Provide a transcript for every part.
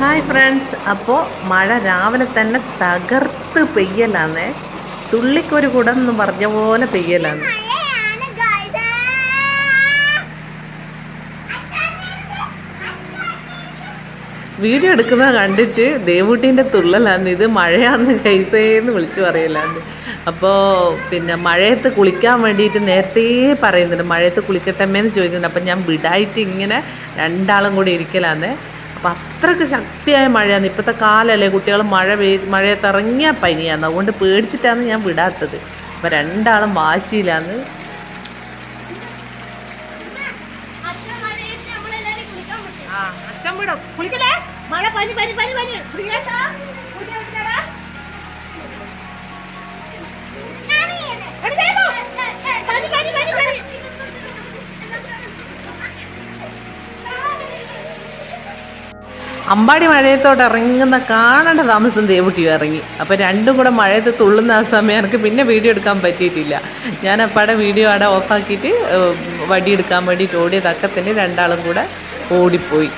Hi friends അപ്പോൾ മഴ രാവിലെ തന്നെ തകർത്ത് പെയ്യലാന്നേ. തുള്ളിക്കൊരു കുടം എന്ന് പറഞ്ഞ പോലെ പെയ്യലാന്ന്. വീഡിയോ എടുക്കുന്ന കണ്ടിട്ട് ദേവൂട്ടീന്റെ തുള്ളലാന്ന്. ഇത് മഴയാന്ന് കൈസേന്ന് വിളിച്ചു പറയലാന്ന്. അപ്പോൾ പിന്നെ മഴയത്ത് കുളിക്കാൻ വേണ്ടിയിട്ട് നേരത്തെ പറയുന്നുണ്ട്. മഴയത്ത് കുളിക്കട്ടമ്മേന്ന് ചോദിക്കുന്നുണ്ട്. അപ്പം ഞാൻ വിടായിട്ട് ഇങ്ങനെ രണ്ടാളും കൂടി ഇരിക്കലാന്നേ. അപ്പം അത്രയ്ക്ക് ശക്തിയായ മഴയാണ് ഇപ്പോഴത്തെ കാലമല്ലേ കുട്ടികൾ മഴ പെയ് മഴയത്ത് ഇറങ്ങിയ പനിയാണ് അതുകൊണ്ട് പേടിച്ചിട്ടാണ് ഞാൻ വിടാത്തത്. അപ്പം രണ്ടാളും വിടും. കുളിക്കലേ മഴ പനി പനി പനി പനി. അമ്പാടി മഴയത്തോട്ട് ഇറങ്ങുന്ന കാണേണ്ട താമസം ദേവുട്ടിയും ഇറങ്ങി. അപ്പോൾ രണ്ടും കൂടെ മഴയത്ത് തുള്ളുന്ന ആ സമയം എനിക്ക് പിന്നെ വീഡിയോ എടുക്കാൻ പറ്റിയിട്ടില്ല. ഞാൻ അപ്പാടെ വീഡിയോ അവിടെ ഓഫാക്കിയിട്ട് വടി എടുക്കാൻ വേണ്ടിയിട്ട് ഓടിയ തക്കത്തിന് രണ്ടാളും കൂടെ ഓടിപ്പോയി.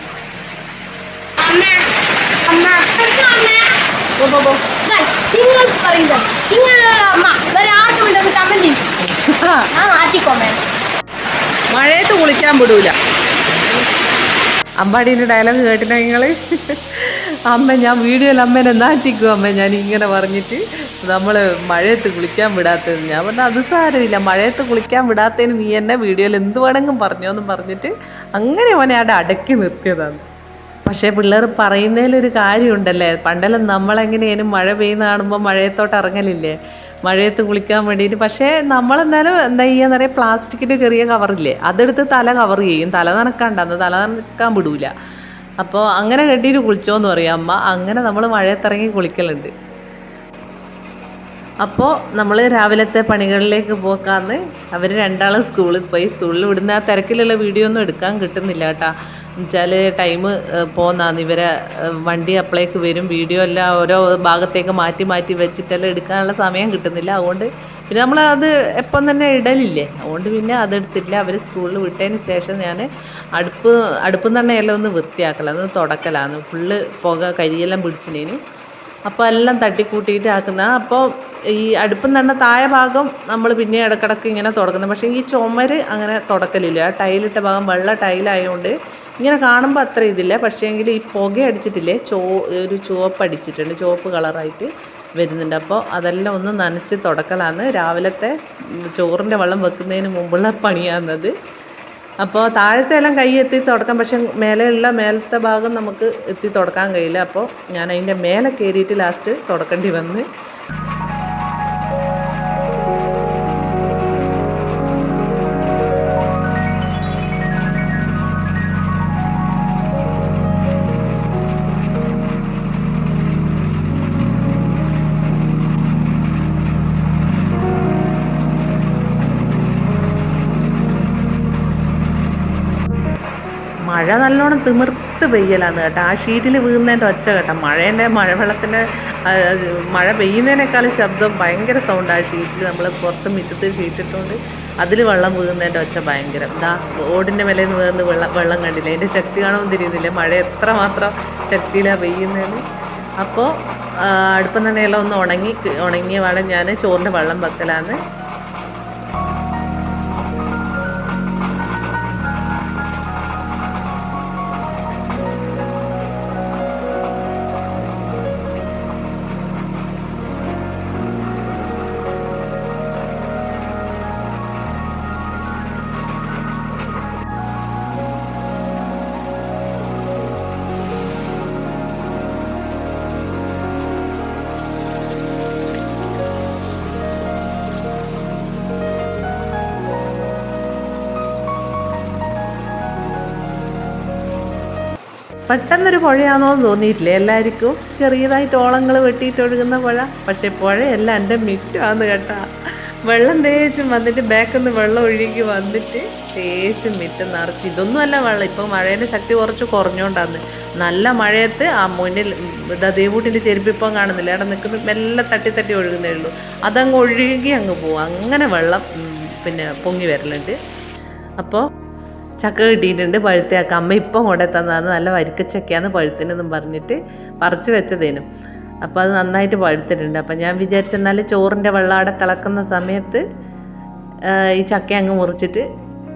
മഴയത്ത് കുളിക്കാൻ വിടൂല. അമ്പാടീന്റെ ഡയലോഗ് കേട്ടില്ല നിങ്ങൾ അമ്മ ഞാൻ വീഡിയോയിൽ അമ്മേനെ നാറ്റിക്കും അമ്മ. ഞാൻ ഇങ്ങനെ പറഞ്ഞിട്ട് നമ്മൾ മഴയത്ത് കുളിക്കാൻ വിടാത്തത്. ഞാൻ പറഞ്ഞു അത് സാരമില്ല. മഴയത്ത് കുളിക്കാൻ വിടാത്തതിന് നീ എന്നെ വീഡിയോയിൽ എന്ത് വേണമെങ്കിലും പറഞ്ഞോന്നും പറഞ്ഞിട്ട് അങ്ങനെ അവനെ അവിടെ അടക്കി നിർത്തിയതാണ്. പക്ഷേ പിള്ളേർ പറയുന്നതിലൊരു കാര്യമുണ്ടല്ലേ? പണ്ടെല്ലാം നമ്മളെങ്ങനെയാലും മഴ പെയ്യുന്ന കാണുമ്പോൾ മഴയത്തോട്ട് ഇറങ്ങലില്ലേ? മഴയത്ത് കുളിക്കാൻ വേണ്ടിയിട്ട്. പക്ഷേ നമ്മൾ നമ്മളെന്നാലും എന്താ ചെയ്യാന്ന് പറയുക പ്ലാസ്റ്റിക്കിന്റെ ചെറിയ കവറില്ലേ അതെടുത്ത് തല കവർ ചെയ്യും. തല നനക്കാണ്ടെന്ന് തല നനക്കാൻ വിടൂല. അപ്പോൾ അങ്ങനെ കെട്ടിയിട്ട് കുളിച്ചോന്ന് പറയും. അമ്മ അങ്ങനെ നമ്മൾ മഴയത്തിറങ്ങി കുളിക്കലുണ്ട്. അപ്പോൾ നമ്മൾ രാവിലത്തെ പണികളിലേക്ക് പോക്കാന്ന് അവർ രണ്ടാളും സ്കൂളിൽ പോയി. സ്കൂളിൽ വിടുന്ന ആ തിരക്കിലുള്ള വീഡിയോ ഒന്നും എടുക്കാൻ കിട്ടുന്നില്ല കേട്ടോ. എന്നുവെച്ചാൽ ടൈം പോന്നാന്ന്. ഇവരെ വണ്ടി അപ്പളേക്ക് വരും. വീഡിയോ എല്ലാം ഓരോ ഭാഗത്തേക്ക് മാറ്റി മാറ്റി വെച്ചിട്ടെല്ലാം എടുക്കാനുള്ള സമയം കിട്ടുന്നില്ല. അതുകൊണ്ട് പിന്നെ നമ്മൾ അത് എപ്പം തന്നെ ഇടലില്ലേ? അതുകൊണ്ട് പിന്നെ അതെടുത്തില്ല അവർ സ്കൂളിൽ വിട്ടതിന് ശേഷം ഞാൻ അടുപ്പ് അടുപ്പ് തന്നെ എല്ലാം ഒന്ന് വൃത്തിയാക്കലാണ് തുടക്കലാണ് ഫുള്ള് പുക കരിയെല്ലാം പിടിച്ചിനേനു. അപ്പോൾ എല്ലാം തട്ടിക്കൂട്ടിയിട്ട് ആക്കുന്ന. അപ്പോൾ ഈ അടുപ്പം തന്നെ താഴെ ഭാഗം നമ്മൾ പിന്നെ ഇടക്കിടക്ക് ഇങ്ങനെ തുടക്കുന്നത് പക്ഷേ ഈ ചുമര് അങ്ങനെ തുടക്കലില്ല. ആ ടൈലിട്ട ഭാഗം വെള്ള ടൈലായതുകൊണ്ട് ഇങ്ങനെ കാണുമ്പോൾ അത്ര ഇതില്ല. പക്ഷേ എങ്കിൽ ഈ പുക അടിച്ചിട്ടില്ലേ ചോ ഒരു ചുവപ്പ് അടിച്ചിട്ടുണ്ട്. ചുവപ്പ് കളറായിട്ട് വരുന്നുണ്ട്. അപ്പോൾ അതെല്ലാം ഒന്ന് നനച്ച് തുടക്കലാണ്. രാവിലത്തെ ചോറിന്റെ വെള്ളം വെക്കുന്നതിന് മുമ്പുള്ള പണിയാകുന്നത് അപ്പോൾ താഴത്തെ എല്ലാം കൈ എത്തി തുടക്കാം. പക്ഷെ മേലെയുള്ള മേലത്തെ ഭാഗം നമുക്ക് എത്തി തുടക്കാൻ കഴിയില്ല. അപ്പോൾ ഞാൻ അതിന്റെ മേലെ കയറിയിട്ട് ലാസ്റ്റ് തുടക്കേണ്ടി വന്ന് മഴ നല്ലോണം തിമിർത്ത് പെയ്യലാണ് കേട്ടോ. ആ ഷീറ്റിൽ വീഴുന്നതിന്റെ ഒച്ച കേട്ടോ. മഴേന്റെ മഴവെള്ളത്തിന്റെ മഴ പെയ്യുന്നതിനേക്കാൾ ശബ്ദം ഭയങ്കര സൗണ്ട് ആ ഷീറ്റിൽ നമ്മൾ പുറത്ത് മിറ്റത്ത് ഷീറ്റിട്ടുകൊണ്ട് അതിൽ വെള്ളം വീഴുന്നതിന്റെ ഒച്ച ഭയങ്കരം. ഇതാ ഓടിന്റെ മേലെ നിന്ന് വീഴുന്ന വെള്ളം വെള്ളം കണ്ടില്ല? അതിന്റെ ശക്തി കാണുമെന്ന് തിരിയുന്നില്ല? മഴ എത്രമാത്രം ശക്തിയിലാണ് പെയ്യുന്നതെന്ന്. അപ്പോൾ അടുപ്പം തന്നെയെല്ലാം ഒന്ന് ഉണങ്ങി ഉണങ്ങിയ വേണം ഞാൻ ചോറിന്റെ വെള്ളം വെക്കലാന്ന് പെട്ടെന്നൊരു പുഴയാണോ എന്ന് തോന്നിയിട്ടില്ല. എല്ലാവർക്കും ചെറിയതായിട്ട് ഓളങ്ങൾ വെട്ടിയിട്ട് ഒഴുകുന്ന പുഴ. പക്ഷേ പുഴയല്ല എന്റെ മിറ്റമാന്ന് കേട്ടോ. വെള്ളം തേച്ചും വന്നിട്ട് ബാക്കിൽ വെള്ളം ഒഴുകി വന്നിട്ട് തേച്ചും മിറ്റം നിറച്ച്. ഇതൊന്നും അല്ല വെള്ളം. ഇപ്പം മഴേന്റെ ശക്തി കുറച്ച് കുറഞ്ഞുകൊണ്ടാന്ന്. നല്ല മഴയത്ത് ആ മുന്നിൽ ദേവൂട്ടിന്റെ ചെരുപ്പിപ്പം കാണുന്നില്ല? അവിടെ നിൽക്കുന്ന മെല്ലെ തട്ടി തട്ടി ഒഴുകുന്നേ ഉള്ളൂ. അതങ്ങ് ഒഴുകി അങ്ങ് പോവും. അങ്ങനെ വെള്ളം പിന്നെ പൊങ്ങി വരലുണ്ട്. അപ്പോൾ ചക്ക കിട്ടിയിട്ടുണ്ട് പഴുത്തയാക്ക. അമ്മ ഇപ്പം കൊണ്ടു തന്നതാണ്. നല്ല വരിക്കച്ചക്കയാന്ന് പഴുത്തിനെന്നും പറഞ്ഞിട്ട് പറിച്ച് വെച്ചതേനും. അപ്പോൾ അത് നന്നായിട്ട് പഴുത്തിട്ടുണ്ട്. അപ്പം ഞാൻ വിചാരിച്ചെന്നാൽ ചോറിന്റെ വെള്ളം അവിടെ തിളക്കുന്ന സമയത്ത് ഈ ചക്ക അങ്ങ് മുറിച്ചിട്ട്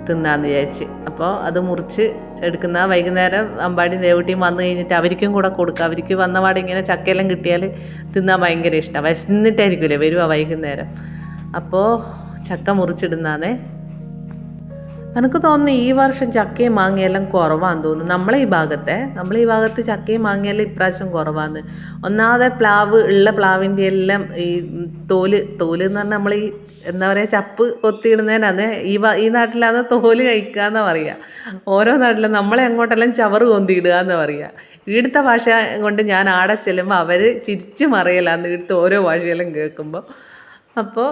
തിന്നാന്ന് വിചാരിച്ച്. അപ്പോൾ അത് മുറിച്ച് എടുക്കുന്ന വൈകുന്നേരം അമ്പാടി ദേവട്ടിയും വന്നു കഴിഞ്ഞിട്ട് അവർക്കും കൂടെ കൊടുക്കുക അവർക്ക് വന്നപാട് ഇങ്ങനെ ചക്കയെല്ലാം കിട്ടിയാൽ തിന്നാൻ ഭയങ്കര ഇഷ്ടമാണ് വിശന്നിട്ടായിരിക്കില്ലേ വരുക വൈകുന്നേരം. അപ്പോൾ ചക്ക മുറിച്ചിടുന്നാന്നേ എനിക്ക് തോന്നുന്നു ഈ വർഷം ചക്കയും മാങ്ങയെല്ലാം കുറവാന്ന് തോന്നുന്നു. നമ്മളെ ഈ ഭാഗത്തെ നമ്മളെ ഈ ഭാഗത്ത് ചക്കയും മാങ്ങയെല്ലാം ഇപ്രാവശ്യം കുറവാന്ന്. ഒന്നാമതെ പ്ലാവ് ഉള്ള പ്ലാവിന്റെ എല്ലാം ഈ തോൽ തോൽ എന്ന് പറഞ്ഞാൽ നമ്മൾ ഈ എന്താ പറയുക ചപ്പ് കൊത്തിയിടുന്നതിനാണ് ഈ ഈ നാട്ടിലാണ് തോൽ കഴിക്കുക എന്ന് പറയുക ഓരോ നാട്ടിലും നമ്മളെ അങ്ങോട്ടെല്ലാം ചവറ് കൊന്തിയിടുക എന്ന് പറയുക ഇവിടുത്തെ ഭാഷ കൊണ്ട് ഞാൻ ആടെ ചെല്ലുമ്പോൾ അവർ ചിരിച്ചു മറിയലാന്ന് ഇവിടുത്തെ ഓരോ ഭാഷയെല്ലാം കേൾക്കുമ്പോൾ അപ്പോൾ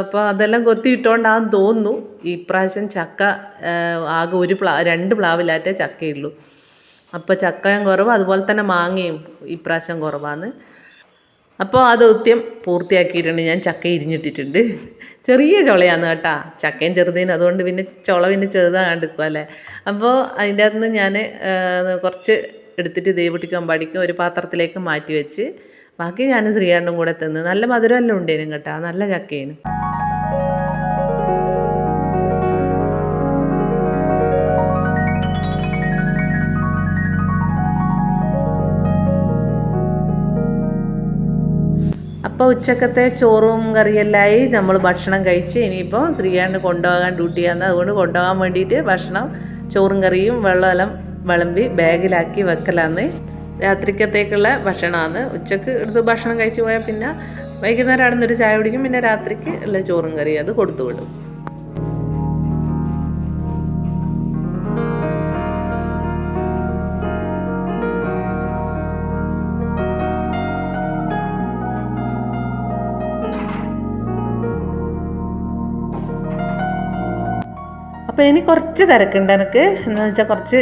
അപ്പോൾ അതെല്ലാം കൊത്തിയിട്ടോണ്ടാന്ന് തോന്നുന്നു. ഈ പ്രാവശ്യം ചക്ക ആകെ ഒരു പ്ലാ രണ്ട് പ്ലാവിലാറ്റേ ചക്കയുള്ളൂ. അപ്പോൾ ചക്കയും കുറവ് അതുപോലെ തന്നെ മാങ്ങയും ഇപ്രാവശ്യം കുറവാണ് അപ്പോൾ ആ ദൗത്യം പൂർത്തിയാക്കിയിട്ടുണ്ട്. ഞാൻ ചക്ക ഇരിഞ്ഞിട്ടിട്ടുണ്ട്. ചെറിയ ചുളയാണ് കേട്ടാ. ചക്കയും ചെറുതേനും അതുകൊണ്ട് പിന്നെ ചുള പിന്നെ നിൽക്കും അല്ലേ? അപ്പോൾ അതിന്റെ അകത്ത് നിന്ന് ഞാൻ കുറച്ച് എടുത്തിട്ട് ദേവട്ടിക്കും അമ്പാടിക്കും ഒരു പാത്രത്തിലേക്ക് മാറ്റി വെച്ച് ബാക്കി ഞാൻ ശ്രീയാണ്ടും കൂടെ തിന്ന് നല്ല മധുരമെല്ലാം ഉണ്ടേനും കേട്ടാ. നല്ല ചക്കേനും അപ്പോൾ ഉച്ചക്കത്തെ ചോറും കറിയെല്ലായി നമ്മൾ ഭക്ഷണം കഴിച്ച് ഇനിയിപ്പോൾ ശ്രീകാണ്ട് കൊണ്ടുപോകാൻ ഡ്യൂട്ടി ആണ് അതുകൊണ്ട് കൊണ്ടുപോകാൻ വേണ്ടിയിട്ട് ഭക്ഷണം ചോറും കറിയും വെള്ളമെല്ലാം വിളമ്പി ബാഗിലാക്കി വെക്കലാന്ന്. രാത്രിക്കത്തേക്കുള്ള ഭക്ഷണമാണ്. ഉച്ചയ്ക്ക് എടുത്ത് ഭക്ഷണം കഴിച്ചു പോയാൽ പിന്നെ വൈകുന്നേരം അവിടെ നിന്നൊരു ചായ കുടിക്കും പിന്നെ രാത്രിക്ക് ഉള്ള ചോറും കറിയും അത് കൊടുത്തു വിടും. അപ്പോൾ ഇനി കുറച്ച് തിരക്കുണ്ട് എനിക്ക്. എന്താണെന്ന് വെച്ചാൽ കുറച്ച്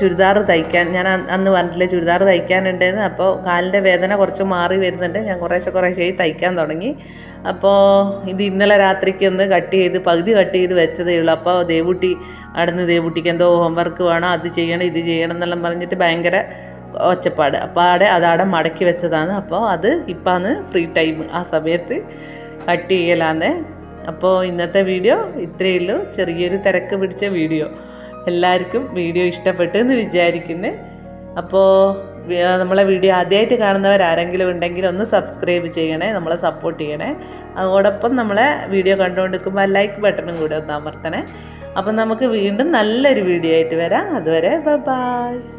ചുരിദാർ തയ്ക്കാൻ. ഞാൻ അന്ന് പറഞ്ഞിട്ടില്ല ചുരിദാർ തയ്ക്കാനുണ്ടെന്ന്. അപ്പോൾ കാലിന്റെ വേദന കുറച്ച് മാറി വരുന്നുണ്ട്. ഞാൻ കുറേശ്ശെ കുറേശ്ശെ തയ്ക്കാൻ തുടങ്ങി. അപ്പോൾ ഇത് ഇന്നലെ രാത്രിക്ക് ഒന്ന് കട്ട് ചെയ്ത് പകുതി കട്ട് ചെയ്ത് വെച്ചതേ ഉള്ളൂ. അപ്പോൾ ദേവുട്ടി അടുന്ന് ദേവുട്ടിക്ക് എന്തോ ഹോംവർക്ക് വേണം അത് ചെയ്യണം ഇത് ചെയ്യണം എന്നെല്ലാം പറഞ്ഞിട്ട് ഭയങ്കര ഒച്ചപ്പാട്. അപ്പോൾ ആടെ അതവിടെ മടക്കി വെച്ചതാണ്. അപ്പോൾ അത് ഇപ്പാന്ന് ഫ്രീ ടൈം ആ സമയത്ത് കട്ട് ചെയ്യലാന്നേ അപ്പോൾ ഇന്നത്തെ വീഡിയോ ഇത്രയേ ഉള്ളൂ. ചെറിയൊരു തിരക്ക് പിടിച്ച വീഡിയോ. എല്ലാവർക്കും വീഡിയോ ഇഷ്ടപ്പെട്ടു എന്ന് വിചാരിക്കുന്നു. അപ്പോൾ നമ്മളെ വീഡിയോ ആദ്യമായിട്ട് കാണുന്നവർ ആരെങ്കിലും ഉണ്ടെങ്കിൽ ഒന്ന് സബ്സ്ക്രൈബ് ചെയ്യണേ നമ്മളെ സപ്പോർട്ട് ചെയ്യണേ. അതോടൊപ്പം നമ്മളെ വീഡിയോ കണ്ടുകൊണ്ടിരിക്കുമ്പോൾ ലൈക്ക് ബട്ടണും കൂടെ ഒന്ന് അമർത്തണേ. അപ്പം നമുക്ക് വീണ്ടും നല്ലൊരു വീഡിയോ ആയിട്ട് വരാം. അതുവരെ ബൈ